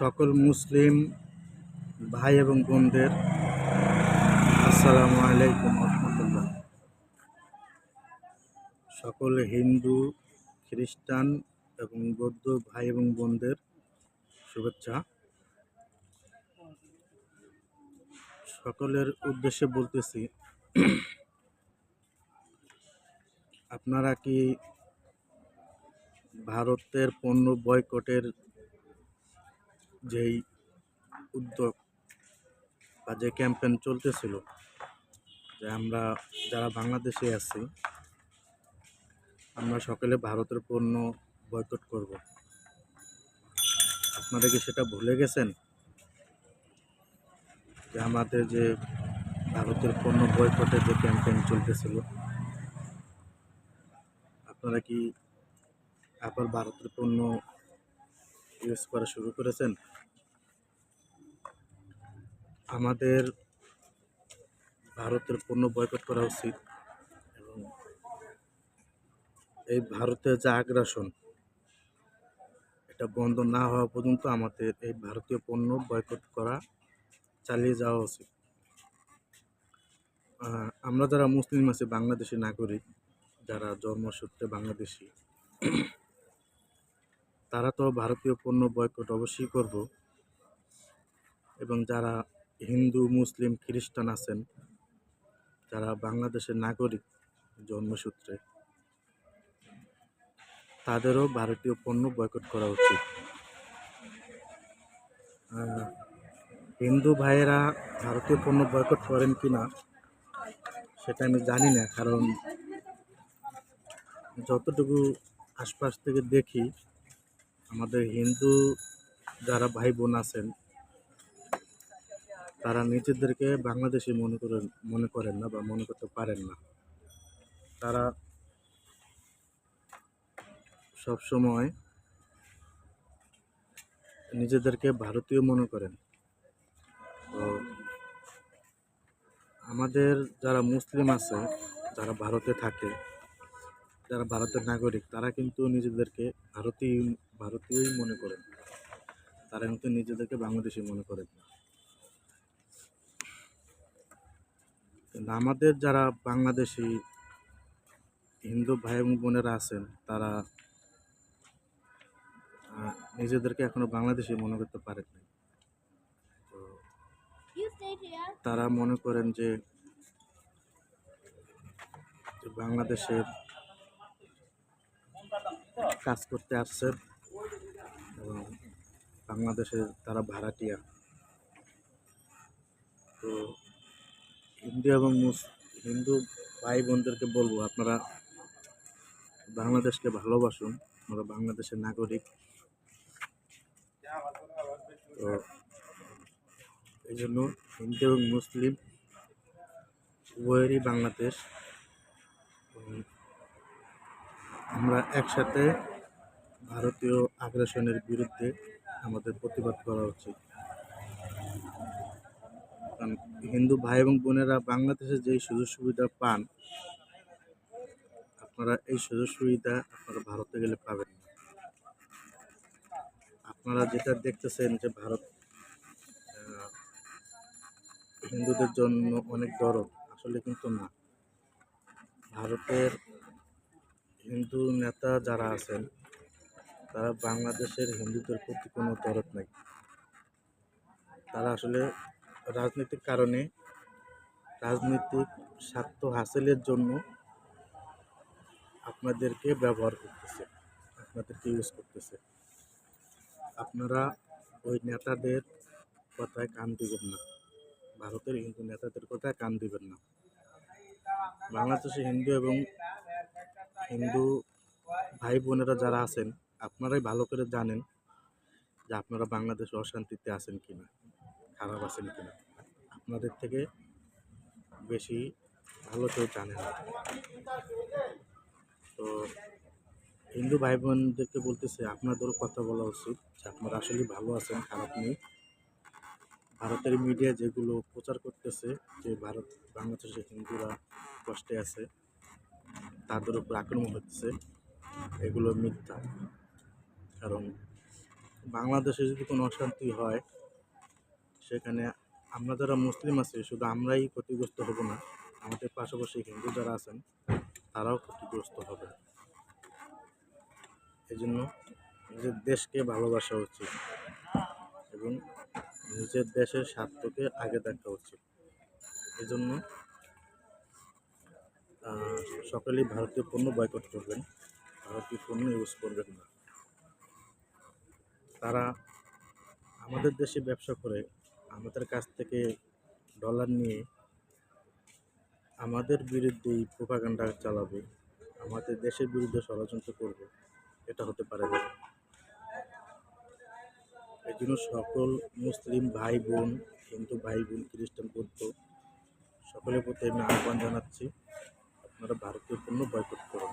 সকল মুসলিম ভাই এবং বোনদের আসসালামু আলাইকুম রহমতুল্লাহ। সকল হিন্দু, খ্রিস্টান এবং বৌদ্ধ ভাই এবং বোনদের শুভেচ্ছা। সকলের উদ্দেশ্যে বলতেছি, আপনারা কি ভারতের পণ্য বয়কটের যেই উদ্যোগ বা যে ক্যাম্পেন চলতেছিল, যে আমরা যারা বাংলাদেশে আছি, আমরা সকলে ভারতের পণ্য বয়কট করব। আপনারা কি সেটা ভুলে গেছেন? যে আমাদের যে ভারতের পণ্য বয়কটের যে ক্যাম্পেন চলতেছিল, আপনারা কি আবার ভারতের পণ্য ইউজ করা শুরু করেছেন। আমাদের ভারতের পণ্য বয়কট করা উচিত এবং এই ভারতের যে আগ্রাসন, এটা বন্ধ না হওয়া পর্যন্ত আমাদের এই ভারতীয় পণ্য বয়কট করা চালিয়ে যাওয়া উচিত। আমরা যারা মুসলিম আছি, বাংলাদেশি নাগরিক, যারা জন্মসূত্রে বাংলাদেশি তারা তো ভারতীয় পণ্য বয়কট অবশ্যই করব। এবং যারা হিন্দু, মুসলিম, খ্রিস্টান আছেন, যারা বাংলাদেশের নাগরিক জন্মসূত্রে, তাদেরও ভারতীয় পণ্য বয়কট করা উচিত। হিন্দু ভাইয়েরা ভারতীয় পণ্য বয়কট করেন কি না, সেটা আমি জানি না, কারণ যতটুকু আশপাশ থেকে দেখি আমাদের হিন্দু যারা ভাই বোন আছেন, তারা নিজেদেরকে বাংলাদেশি মনে করেন মনে করেন না বা মনে করতে পারেন না। তারা সব সময় নিজেদেরকে ভারতীয় মনে করেন। তো আমাদের যারা মুসলিম আছে, যারা ভারতে থাকে যারা ভারতের নাগরিক তারা কিন্তু নিজেদেরকে ভারতীয় ভারতীয়ই মনে করেন তারা কিন্তু নিজেদেরকে বাংলাদেশি মনে করেন না। কিন্তু আমাদের যারা বাংলাদেশি হিন্দু ভাই এবং বোনেরা আছেন তারা নিজেদেরকে এখনও বাংলাদেশি মনে করতে পারেন here. তারা মনে করেন যে বাংলাদেশের কাজ করতে আসছে এবং বাংলাদেশের তারা ভাড়াটিয়া। তো হিন্দু এবং মুস, হিন্দু ভাই বোনদেরকে বলব, আপনারা বাংলাদেশকে ভালোবাসুন, আমরা বাংলাদেশের নাগরিক। তো এই জন্য হিন্দু এবং মুসলিম উভয়েরই বাংলাদেশ। আমরা একসাথে ভারতীয় আগ্রাসনের বিরুদ্ধে আমাদের প্রতিবাদ করা উচিত। কারণ হিন্দু ভাই এবং বোনেরা বাংলাদেশে যেই সুযোগ সুবিধা পান, আপনারা এই সুযোগ সুবিধা আপনারা ভারতে গেলে পাবেন না। আপনারা যেটা দেখতেছেন যে ভারত হিন্দুদের জন্য অনেক গরম আসলে কিন্তু না। ভারতের হিন্দু নেতা যারা আছেন, তারা বাংলাদেশের হিন্দুদের প্রতি কোনো দরদ নাই। তারা আসলে রাজনৈতিক কারণে রাজনৈতিক স্বার্থ হাসিলের জন্য আপনাদেরকে ব্যবহার করতেছে, আপনাদেরকে ইউজ করতেছে। আপনারা ওই নেতাদের কথায় কান দিবেন না। ভারতের হিন্দু নেতাদের কথায় কান দিবেন না। বাংলাদেশে হিন্দু এবং হিন্দু ভাই বোনেরা যারা আছেন, আপনারাই ভালো করে জানেন যে আপনারা বাংলাদেশে অশান্তিতে আছেন কিনা, খারাপ আছেন কিনা। আপনাদের থেকে বেশি ভালো কেউ জানে না। তো হিন্দু ভাই বোনদেরকে বলতেছে, আপনাদেরও কথা বলা উচিত যে আপনারা আসলে ভালো আছেন, খারাপ নেই। ভারতের মিডিয়া যেগুলো প্রচার করতেছে যে ভারত, বাংলাদেশের হিন্দুরা কষ্টে আছে তাদের উপর আক্রমণ হচ্ছে এগুলো মিথ্যা। কারণ বাংলাদেশে যদি কোনো অশান্তি হয় সেখানে আমরা যারা মুসলিম আছি শুধু আমরাই ক্ষতিগ্রস্ত হব না আমাদের পাশাপাশি হিন্দু যারা আছেন তারাও ক্ষতিগ্রস্ত হবে। এই জন্য নিজের দেশকে ভালোবাসা উচিত এবং নিজের দেশের স্বার্থকে আগে দেখা উচিত। এই আহ, সকলেই ভারতীয় পণ্য বয়কট করবেন। ভারতীয় পণ্য ইউজ করবেন না। তারা আমাদের দেশে ব্যবসা করে, আমাদের কাছ থেকে ডলার নিয়ে আমাদের বিরুদ্ধেই প্রোপাগান্ডা চালাবে, আমাদের দেশের বিরুদ্ধে ষড়যন্ত্র করবে, এটা হতে পারে না। এই জন্য সকল মুসলিম ভাই বোন হিন্দু ভাই বোন খ্রিস্টান বৌদ্ধ, সকলের প্রতি আমি আহ্বান জানাচ্ছি। আপনারা ভারতীয় পণ্য বয়কট করুন